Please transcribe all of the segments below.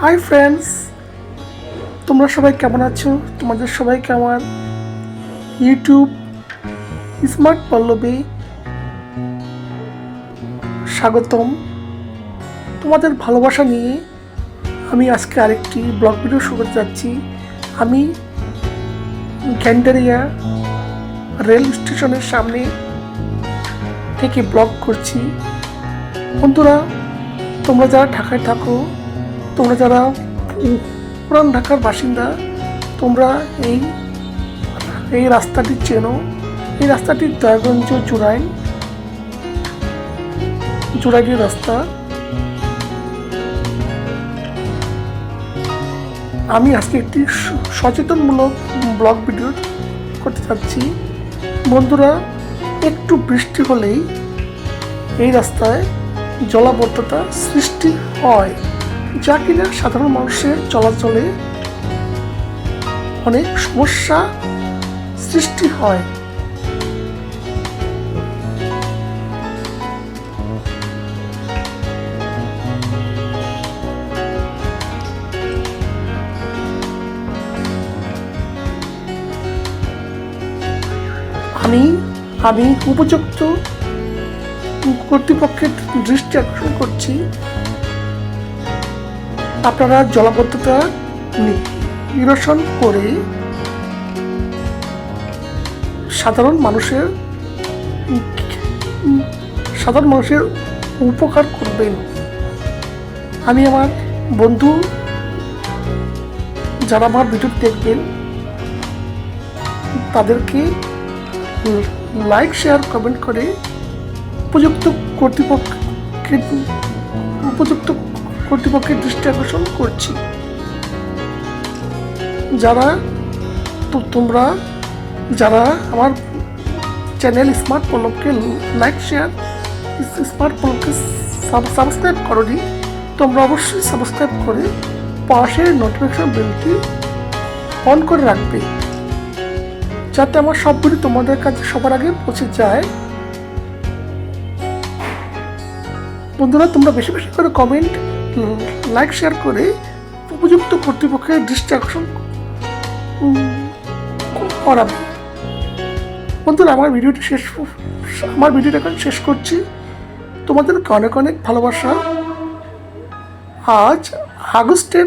Hi friends তোমরা সবাই কেমন আছো? তোমাদের সবাইকে আমার ইউটিউব স্মার্ট পল্লবী স্বাগতম। তোমাদের ভালোবাসা নিয়ে আমি আজকে আরেকটি ব্লগ ভিডিও শুরু করতে যাচ্ছি। আমি গ্যান্ডারিয়া রেল স্টেশনের সামনে থেকে ব্লগ করছি। বন্ধুরা, তোমরা যারা ঢাকায় থাকো তোমরা যারা পুরান ঢাকার বাসিন্দা, তোমরা এই এই রাস্তাটি চেনো। এই রাস্তাটি দয়াগঞ্জ জোড়াই জোড়াইয়ের রাস্তা। আমি আজকে একটি সচেতনমূলক ব্লগ ভিডিও করতে চাচ্ছি বন্ধুরা, একটু বৃষ্টি হলেই এই রাস্তায় জলাবদ্ধতা সৃষ্টি হয়। যা কিনা সাধারণ মানুষের চলাচলে অনেক সমস্যা সৃষ্টি হয়। আমি আমি উপযুক্ত কর্তৃপক্ষের দৃষ্টি আকর্ষণ করছি। আপনারা জলাবদ্ধতা নিরসন করে সাধারণ মানুষের সাধারণ মানুষের উপকার করবেন। আমি আমার বন্ধু যারা আমার ভিডিও দেখবেন, তাদেরকে লাইক শেয়ার কমেন্ট করে উপযুক্ত কর্তৃপক্ষের উপযুক্ত কর্তৃপক্ষের দৃষ্টি আকর্ষণ করছি। যারা, তো তোমরা, যারা আমার চ্যানেল স্মার্ট পলককে লাইক শেয়ার স্মার্ট পলককে সাবস্ক্রাইব করনি, তোমরা অবশ্যই সাবস্ক্রাইব করে পাশের নোটিফিকেশন বেলটি অন করে রাখবে। যাতে আমার সব ভিডিও তোমাদের কাছে সবার আগে পৌঁছে যায়। বন্ধুরা, তোমরা বেশি বেশি করে কমেন্ট লাইক শেয়ার করে উপযুক্ত কর্তৃপক্ষের ডিস্ট্রাকশন করাবে বন্ধুরা, আমার ভিডিওটি শেষ, আমার ভিডিওটা এখন শেষ করছি। তোমাদেরকে অনেক অনেক ভালোবাসা। আজ আগস্টের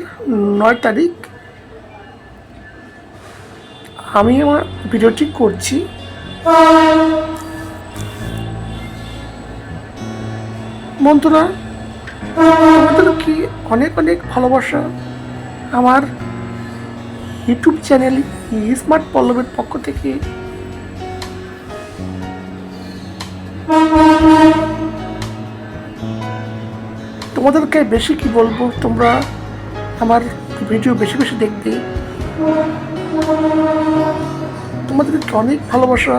নয় তারিখ আমি আমার ভিডিওটি করছি। বন্ধুরা কি অনেক অনেক ভালোবাসা আমার ইউটিউব চ্যানেল স্মার্ট পল্লবের পক্ষ থেকে। তোমাদেরকে বেশি কি বলব? তোমরা আমার ভিডিও বেশি বেশি দেখবে। তোমাদেরকে অনেক ভালোবাসা।